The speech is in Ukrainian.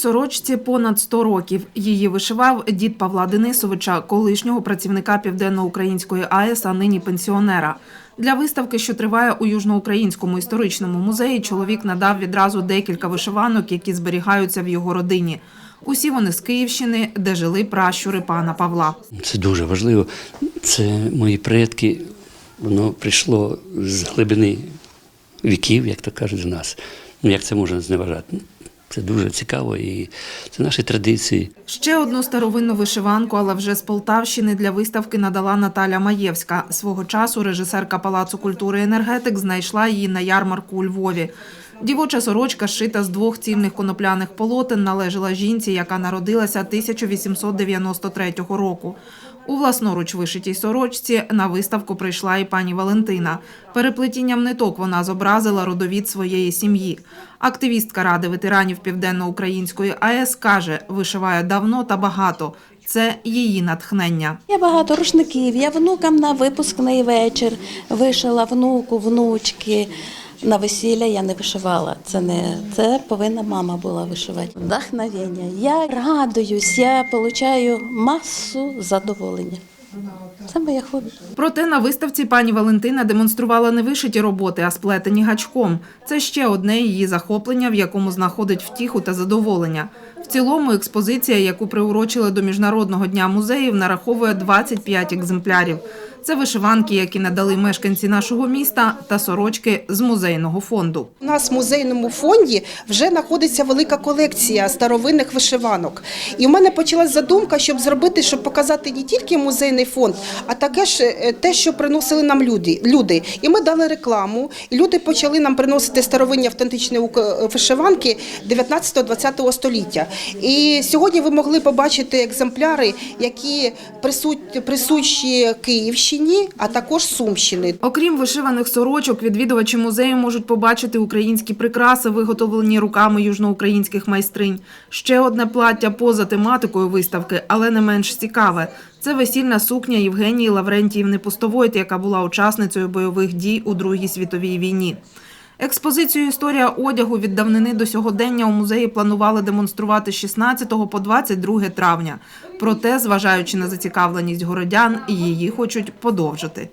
сорочці понад 100 років. Її вишивав дід Павла Денисовича, колишнього працівника Південноукраїнської АЕС, а нині пенсіонера. Для виставки, що триває у Южноукраїнському історичному музеї, чоловік надав відразу декілька вишиванок, які зберігаються в його родині. Усі вони з Київщини, де жили пращури пана Павла. Це дуже важливо. Це мої предки, воно прийшло з глибини віків, як то кажуть, з нас. Ну, як це можна зневажати? Це дуже цікаво і це наші традиції. Ще одну старовинну вишиванку, але вже з Полтавщини для виставки надала Наталя Маєвська. Свого часу режисерка Палацу культури енергетик знайшла її на ярмарку у Львові. Дівоча сорочка, зшита з двох цільних конопляних полотен, належала жінці, яка народилася 1893 року. У власноруч вишитій сорочці на виставку прийшла і пані Валентина. Переплетінням ниток вона зобразила родовід своєї сім'ї. Активістка Ради ветеранів Південно-Української АЕС каже, вишиває давно та багато. Це її натхнення. Я багато рушників. Я внукам на випускний вечір вишила внуку, внучки. На весілля я не вишивала. Це не це повинна мама була вишивати. Вдохновення. Я радуюсь, я отримую масу задоволення. Це моє хобі. Проте на виставці пані Валентина демонструвала не вишиті роботи, а сплетені гачком. Це ще одне її захоплення, в якому знаходить втіху та задоволення. В цілому експозиція, яку приурочили до Міжнародного дня музеїв, нараховує 25 екземплярів. Це вишиванки, які надали мешканці нашого міста, та сорочки з музейного фонду. У нас в музейному фонді вже знаходиться велика колекція старовинних вишиванок. І в мене почалась задумка, щоб зробити, щоб показати не тільки музейний фонд, а таке ж е, те, що приносили нам люди. люди. І ми дали рекламу, і люди почали нам приносити старовинні автентичні вишиванки 19-20 століття. І сьогодні ви могли побачити екземпляри, які присуть- присущі Київщині, а також Сумщини. Окрім вишиваних сорочок, відвідувачі музею можуть побачити українські прикраси, виготовлені руками южноукраїнських майстринь. Ще одне плаття поза тематикою виставки, але не менш цікаве. Це весільна сукня Євгенії Лаврентіївни Пустовойт, яка була учасницею бойових дій у Другій світовій війні. Експозицію Історія одягу від давнини до сьогодення у музеї планували демонструвати з 16 по 22 травня. Проте, зважаючи на зацікавленість городян, її хочуть подовжити.